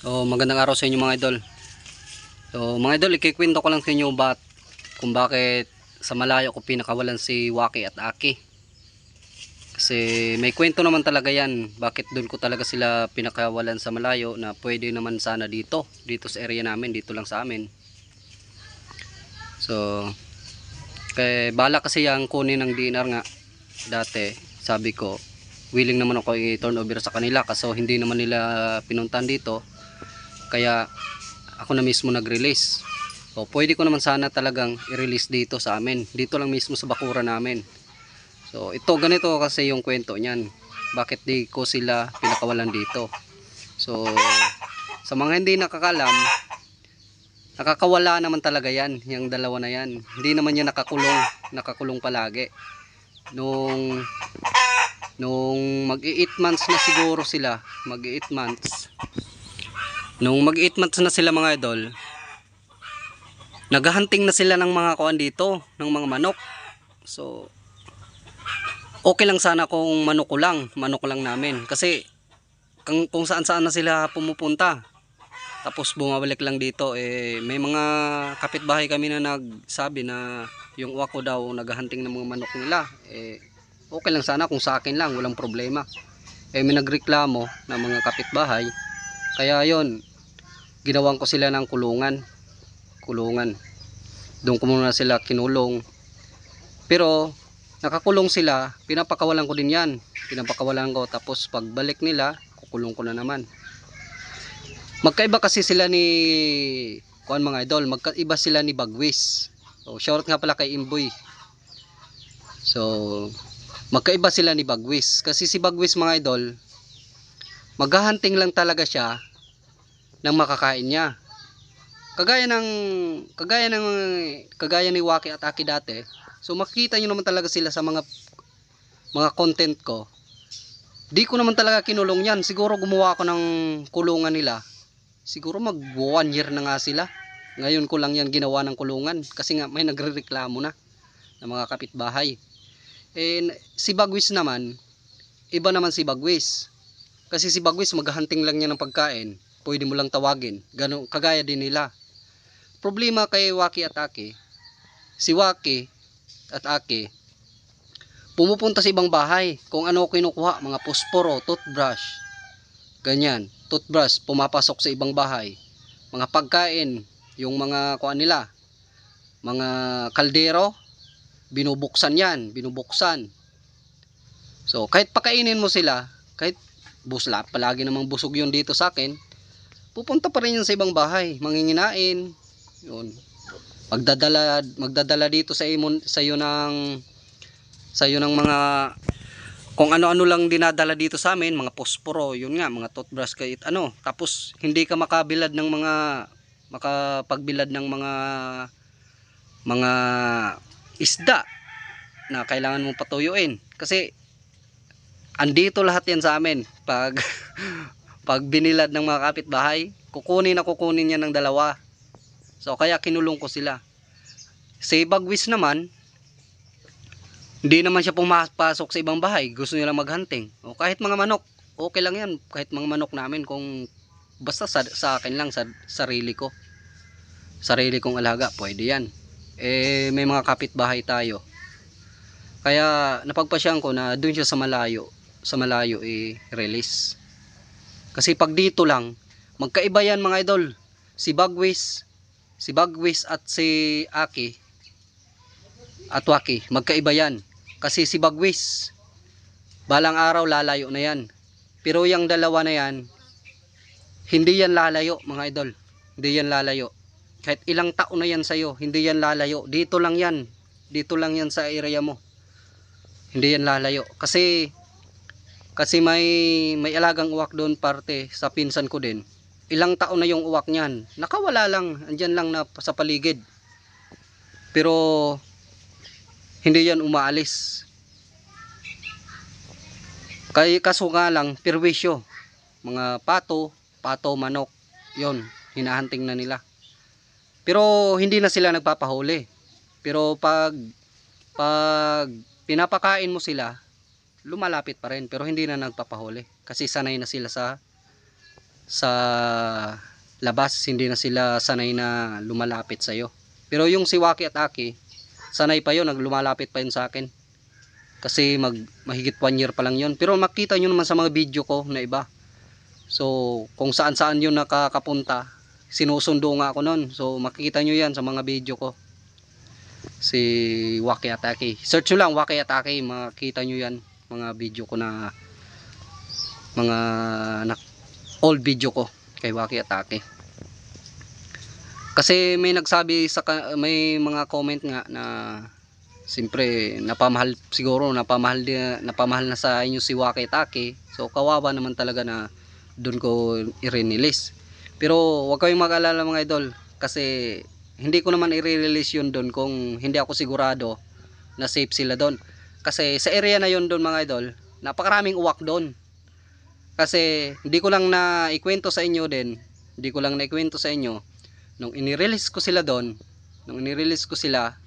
So, magandang araw sa inyo mga idol. So, mga idol, ikikwento ko lang sa inyo bat kung bakit sa malayo ko pinakawalan si Waki at Aki. Kasi may kwento naman talaga yan. Bakit doon ko talaga sila pinakawalan sa malayo na pwede naman sana dito. Dito sa area namin, dito lang sa amin. So, kay bala kasi yung kunin ng DNR nga dati, sabi ko, willing naman ako i-turn over sa kanila kaso hindi naman nila pinuntan dito kaya ako na mismo nag-release. So pwede ko naman sana talagang i-release dito sa amin. Dito lang mismo sa bakura namin. So ito ganito kasi yung kwento niyan. Bakit di ko sila pinakawalan dito? So sa mga hindi nakakalam nakakawala naman talaga yan yung dalawa na yan. Hindi naman yan nakakulong nakakulong palagi. Nung nung mag-8 months na siguro sila mag-8 months nung mag-8 months na sila mga idol naghahunting na sila ng mga kuan dito ng mga manok. So okay lang sana kung manok ko lang manok lang namin. Kasi kung, kung saan saan na sila pumupunta tapos bumabalik lang dito eh may mga kapitbahay kami na nagsabi na yung uwak ko daw naghahunting ng mga manok nila. Eh okay lang sana kung sa akin lang walang problema. Eh may nagreklamo ng mga kapitbahay. Kaya yon ginawan ko sila ng kulungan. Kulungan. Doon ko muna sila kinulong. Pero nakakulong sila. Pinapakawalan ko din yan. Pinapakawalan ko. Tapos pagbalik nila kukulong ko na naman. Magkaiba kasi sila ni kuan mga idol. Magkaiba sila ni Bagwis. So shoutout nga pala kay Imboy. So magkaiba sila ni Bagwis. Kasi si Bagwis mga idol maghahunting lang talaga siya ng makakain niya. Kagaya ng kagaya ng kagaya ni Waki at Aki dati so makikita niyo naman talaga sila sa mga mga content ko. Di ko naman talaga kinulong yan. Siguro gumawa ako ng kulungan nila. Siguro mag one year na nga sila. Ngayon ko lang yan ginawa ng kulungan kasi nga may nagrereklamo na ng mga kapitbahay. And si Bagwis naman, iba naman si Bagwis. Kasi si Bagwis maghahunting lang niya ng pagkain, pwede mo lang tawagin. Ganun, kagaya din nila. Problema kay Waki at Aki, si Waki at Aki, pumupunta sa ibang bahay. Kung ano kinukuha, mga posporo, toothbrush, ganyan. Toothbrush, pumapasok sa ibang bahay. Mga pagkain, yung mga kuan nila, mga kaldero, binubuksan yan, binubuksan. So, kahit pakainin mo sila, kahit busla, palagi namang busog yun dito sa akin, pupunta pa rin yun sa ibang bahay, manginginain, yun. Magdadala, magdadala dito sa iyo, sa iyo ng, sa iyo ng mga, kung ano-ano lang dinadala dito sa amin, mga posporo, yun nga, mga toothbrush, kahit ano, tapos hindi ka makabilad ng mga, makapagbilad ng mga, mga isda na kailangan mong patuyuin. Kasi andito lahat yan sa amin. Pag pag binilad ng mga kapitbahay kukunin na kukunin niya ng dalawa. So kaya kinulong ko sila. Si Bagwis naman hindi naman siya pumapasok sa ibang bahay. Gusto niya lang maghunting o kahit mga manok okay lang yan. Kahit mga manok namin kung basta sa, sa akin lang sa sarili ko. Sarili kong alaga pwede yan. Eh may mga kapitbahay tayo. Kaya napagpasyan ko na doon siya sa malayo sa malayo i-release kasi pag dito lang magkaiba yan mga idol si Bagwis si Bagwis at si Aki at Waki magkaiba yan kasi si Bagwis balang araw lalayo na yan pero yung dalawa na yan hindi yan lalayo mga idol hindi yan lalayo kahit ilang taon na yan sa'yo, hindi yan lalayo. Dito lang yan. Dito lang yan sa area mo. Hindi yan lalayo. Kasi, kasi may, may alagang uwak doon parte sa pinsan ko din. Ilang taon na yung uwak niyan. Nakawala lang. Andyan lang na sa paligid. Pero, hindi yan umaalis. Kay kaso nga lang, perwisyo. Mga pato, pato, manok, yon hinahanting na nila. Pero hindi na sila nagpapahuli. Pero pag pag pinapakain mo sila, lumalapit pa rin pero hindi na nagpapahuli kasi sanay na sila sa sa labas, hindi na sila sanay na lumalapit sa iyo. Pero yung si Waki at Aki, sanay pa yun, naglumalapit pa yun sa akin. Kasi mag, mahigit one year pa lang yun. Pero makita nyo naman sa mga video ko na iba. So, kung saan saan yun nakakapunta, sinusundo nga ako nun. So, makikita nyo yan sa mga video ko. Si Waki Atake. Search nyo lang Waki Atake, makita nyo yan. Mga video ko na mga na, old video ko kay Waki Atake. Kasi may nagsabi sa may mga comment nga na Siyempre, napamahal siguro, napamahal, di- napamahal na sa inyo si Waki Atake. So, kawawa naman talaga na doon ko i-release. Pero, wag kayong mag-alala mga idol. Kasi, hindi ko naman i-release yun doon kung hindi ako sigurado na safe sila doon. Kasi, sa area na yun doon mga idol, napakaraming uwak doon. Kasi, hindi ko lang na ikwento sa inyo din, hindi ko lang na ikwento sa inyo, nung inirelease ko sila doon, nung inirelease ko sila,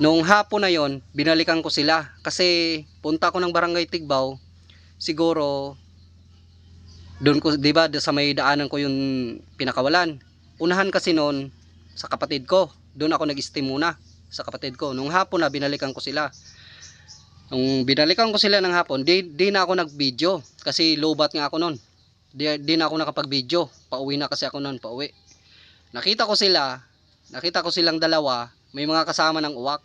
Noong hapon na yon, binalikan ko sila kasi punta ko ng Barangay Tigbaw. Siguro doon ko 'di ba sa may daanan ko yung pinakawalan. Unahan kasi noon sa kapatid ko. Doon ako nag-stay muna sa kapatid ko. Nung hapon na binalikan ko sila. Nung binalikan ko sila ng hapon, di, di na ako nag-video kasi lobat nga ako noon. Di, di na ako nakapag-video. Pauwi na kasi ako noon, pauwi. Nakita ko sila, nakita ko silang dalawa, may mga kasama ng uwak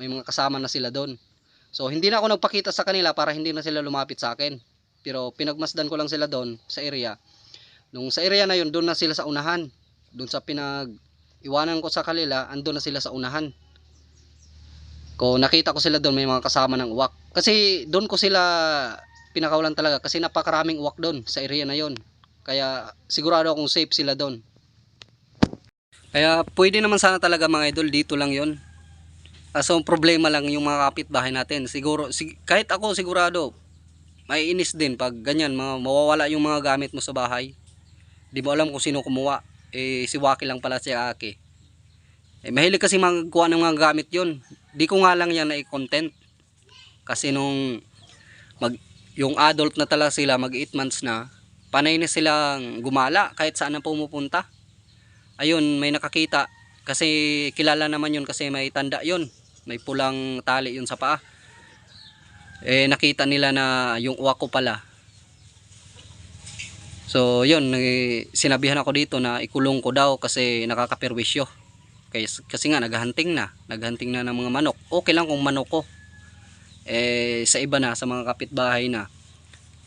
may mga kasama na sila doon. So hindi na ako nagpakita sa kanila para hindi na sila lumapit sa akin. Pero pinagmasdan ko lang sila doon sa area. Nung sa area na yun, doon na sila sa unahan. Doon sa pinag iwanan ko sa kanila, andun na sila sa unahan. Ko nakita ko sila doon may mga kasama ng uwak. Kasi doon ko sila pinakawalan talaga kasi napakaraming uwak doon sa area na yon. Kaya sigurado akong safe sila doon. Kaya pwede naman sana talaga mga idol dito lang yon. Ang problema lang yung mga kapitbahay natin. Siguro, sig- kahit ako sigurado, may inis din pag ganyan, mga, mawawala yung mga gamit mo sa bahay. Di mo alam kung sino kumuha. Eh, si Waki lang pala si Aki. Eh, mahilig kasi magkuha ng mga gamit yon. Di ko nga lang yan na i-content. Kasi nung mag, yung adult na talaga sila, mag 8 months na, panay na silang gumala kahit saan na pumupunta. Ayun, may nakakita. Kasi kilala naman yun kasi may tanda yun may pulang tali yun sa paa eh nakita nila na yung uwak ko pala so yun sinabihan ako dito na ikulong ko daw kasi nakakaperwisyo kasi, kasi nga naghahunting na naghahunting na ng mga manok okay lang kung manok ko eh sa iba na sa mga kapitbahay na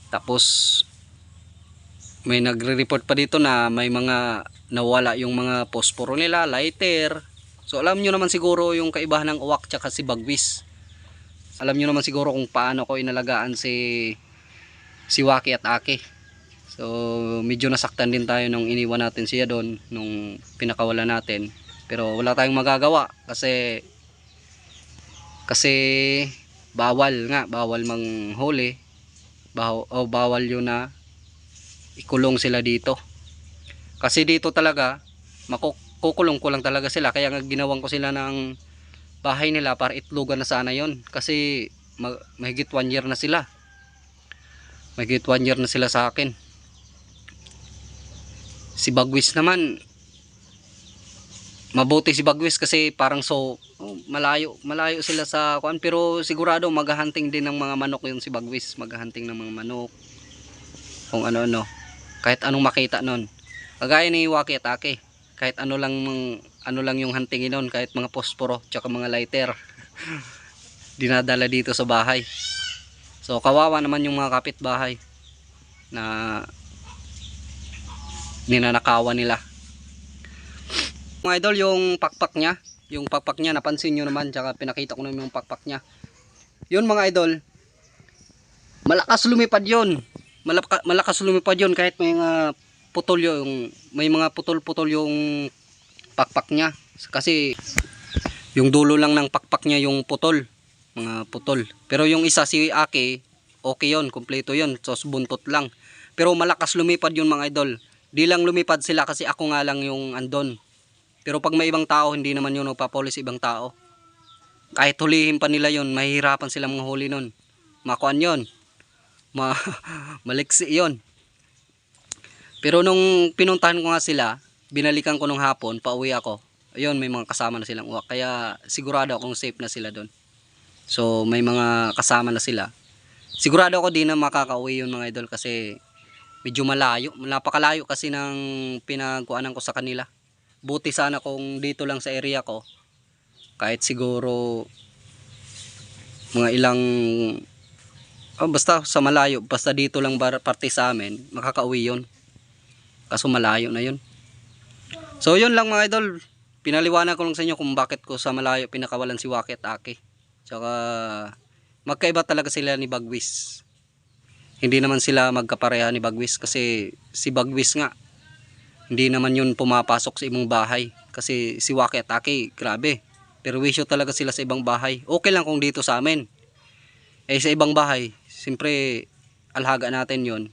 tapos may nagre-report pa dito na may mga nawala yung mga posporo nila lighter So alam nyo naman siguro yung kaibahan ng uwak tsaka si bagwis. Alam nyo naman siguro kung paano ko inalagaan si si Waki at Aki. So medyo nasaktan din tayo nung iniwan natin siya doon nung pinakawala natin. Pero wala tayong magagawa kasi kasi bawal nga, bawal manghuli. Baw, o bawal yun na ikulong sila dito. Kasi dito talaga makuk kukulong ko lang talaga sila kaya nga ginawang ko sila ng bahay nila para itlogan na sana yon kasi mahigit one year na sila mahigit one year na sila sa akin si Bagwis naman mabuti si Bagwis kasi parang so malayo malayo sila sa kuan pero sigurado maghahunting din ng mga manok yung si Bagwis. Maghahunting ng mga manok. Kung ano-ano. Kahit anong makita nun. Kagaya ni Waki at Ake kahit ano lang ano lang yung huntingin nun. Kahit mga posporo tsaka mga lighter. Dinadala dito sa bahay. So kawawa naman yung mga kapitbahay na ninanakawan nila mga idol yung pakpak nya yung pakpak nya napansin nyo naman tsaka pinakita ko naman yung pakpak nya yun mga idol. Malakas lumipad yun. Malaka, malakas lumipad yun kahit may mga putol yung may mga putol-putol yung pakpak niya. Kasi yung dulo lang ng pakpak niya yung putol mga putol. Pero yung isa si Aki okay yon kompleto yon so buntot lang. Pero malakas lumipad yung mga idol. Di lang lumipad sila kasi ako nga lang yung andon pero pag may ibang tao hindi naman yun nagpapolis ibang tao kahit hulihin pa nila yon mahihirapan sila mga huli nun makuan yon ma maliksi yon Pero nung pinuntahan ko nga sila, binalikan ko nung hapon, pauwi ako. Ayun, may mga kasama na silang uwak. Kaya sigurado akong safe na sila doon. So may mga kasama na sila. Sigurado ako di na makakauwi yun mga idol kasi medyo malayo. Napakalayo kasi ng pinagkuanan ko sa kanila. Buti sana kung dito lang sa area ko. Kahit siguro mga ilang oh, basta sa malayo, basta dito lang bar, parte sa amin, makakauwi yun. Kaso malayo na yun. So yun lang mga idol. Pinaliwanag ko lang sa inyo kung bakit ko sa malayo pinakawalan si Wakit Aki. Tsaka magkaiba talaga sila ni Bagwis. Hindi naman sila magkapareha ni Bagwis kasi si Bagwis nga hindi naman yun pumapasok sa ibang bahay. Kasi si Wakit Aki, grabe. Pero wisyo talaga sila sa ibang bahay. Okay lang kung dito sa amin. Eh sa ibang bahay, siyempre alhaga natin yon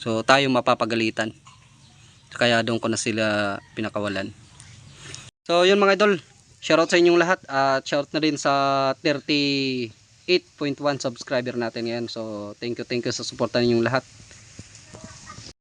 So tayo mapapagalitan. Kaya doon ko na sila pinakawalan. So yun mga idol, shoutout sa inyong lahat at shoutout na din sa 38.1 subscriber natin ngayon. So thank you thank you sa suporta ninyong lahat.